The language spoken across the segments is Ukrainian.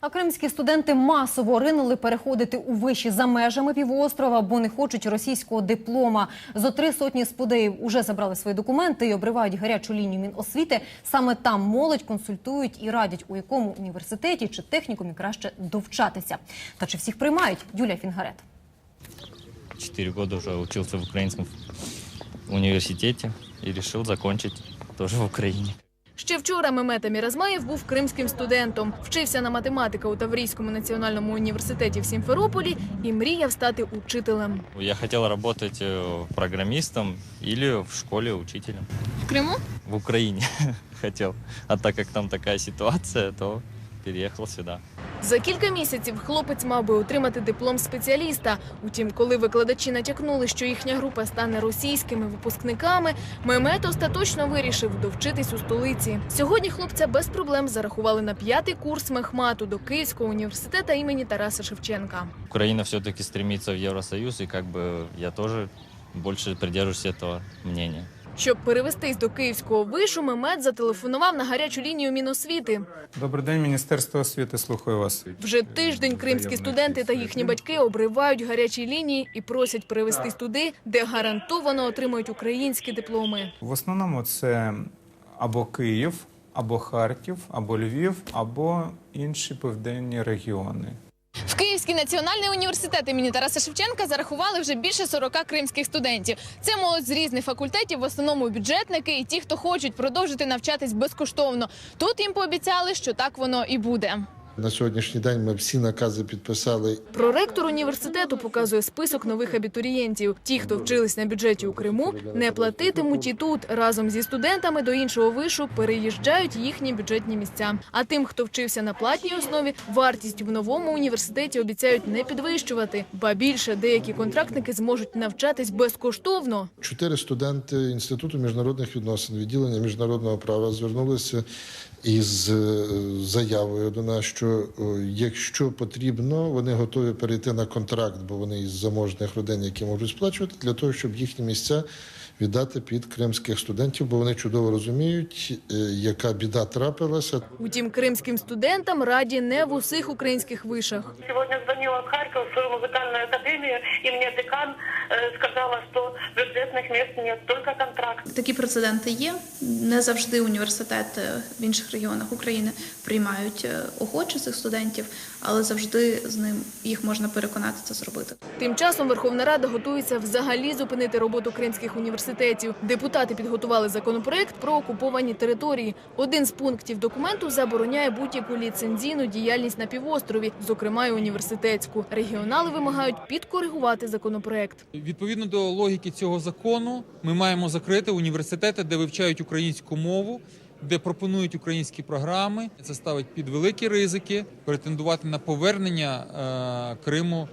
А кримські студенти масово ринули переходити у виші за межами півострова, бо не хочуть російського диплома. Зо три сотні спудеїв уже забрали свої документи і обривають гарячу лінію Міносвіти. Саме там молодь консультують і радять, у якому університеті чи технікумі краще довчатися. Та чи всіх приймають? Юлія Фінгарет. Четыре года уже учился в украинском университете и решил закончить тоже в Украине. Ще вчора Мемета Міразмаєв був кримським студентом, вчився на математика у Таврійському національному університеті в Сімферополі і мріяв стати учителем. Я хотів працювати програмістом або в школі учителем. В Криму В Україні хотів. А так як там така ситуація, то переехал сюда. за кілька місяців хлопець мав би отримати диплом спеціаліста. Утім, коли викладачі натякнули, що їхня група стане російськими випускниками, Мемет остаточно вирішив довчитись у столиці. Сьогодні хлопця без проблем зарахували на п'ятий курс мехмату до Київського університету імені Тараса Шевченка. Украина все-таки стремится в Евросоюз, и как бы я тоже больше придерживаюсь этого мнения. Щоб перевестись до київського вишу, Мемет зателефонував на гарячу лінію Міносвіти. Добрий день, Міністерство освіти. Слухаю вас. Вже тиждень кримські студенти та їхні батьки обривають гарячі лінії і просять перевестись туди, де гарантовано отримують українські дипломи. В основному це або Київ, або Харків, або Львів, або інші південні регіони. Київський національний університет імені Тараса Шевченка зарахували вже більше 40 кримських студентів. Це молодь з різних факультетів, в основному бюджетники і ті, хто хочуть продовжити навчатись безкоштовно. Тут їм пообіцяли, що так воно і буде. На сьогоднішній день ми всі накази підписали Проректор університету показує список нових абітурієнтів. Ті, хто вчились на бюджеті у Криму, не платитимуть і тут разом зі студентами до іншого вишу переїжджають їхні бюджетні місця. А тим, хто вчився на платній основі, вартість в новому університеті обіцяють не підвищувати. Ба більше деякі контрактники зможуть навчатись безкоштовно. чотири студенти інституту міжнародних відносин, відділення міжнародного права звернулися із е, заявою до нас, що е, якщо потрібно, вони готові перейти на контракт, бо вони із заможних родин, які можуть сплачувати, для того, щоб їхні місця віддати під кримських студентів, бо вони чудово розуміють, е, яка біда трапилася. Утім, кримським студентам раді не в усіх українських вишах. Сегодня звонила в Харьков в свою музыкальную академию, и мне декан э, сказала, что бюджетных мест нет, только контракт. Такі прецеденти є. Не завжди університети в інших регіонах України приймають е, охоче цих студентів, але завжди з ним їх можна переконати це зробити. Тим часом Верховна Рада готується взагалі зупинити роботу кримських університетів. Депутати підготували законопроект про окуповані території. Один з пунктів документу забороняє будь-яку ліцензійну діяльність на півострові, зокрема й університетську. Регіонали вимагають підкоригувати законопроект. Відповідно до логіки цього закону, ми маємо закрити університети, де вивчають українську мову, де пропонують українські програми. Це ставить під великі ризики претендувати на повернення е, Криму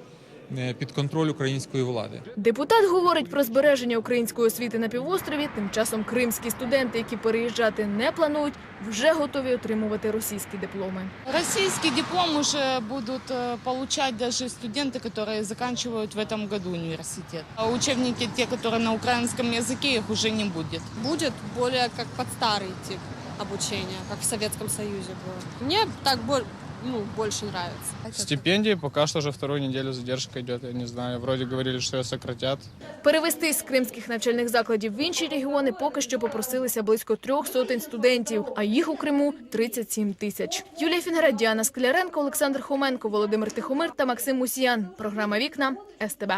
під контроль української влади. Депутат говорить про збереження української освіти на півострові. Тим часом кримські студенти, які переїжджати не планують, вже готові отримувати російські дипломи. Российский диплом уже будут э, получать даже студенты, которые заканчивают в этом году университет. А учебники, те, которые на украинском языке, их уже не будет. будет более как под старый тип обучения, как в Советском Союзе было. Мне так бо- ну, больше нравится. Стипендии пока что уже вторую неделю задержка идет, я не знаю. Вроде говорили, что ее сократят. Перевести з кримських навчальних закладів в інші регіони поки що попросилися близько трьох сотень студентів, а їх у Криму 37 тисяч. Юлія Фінгера, Діана Скляренко, Олександр Хоменко, Володимир Тихомир та Максим Мусіян. Програма Вікна СТБ.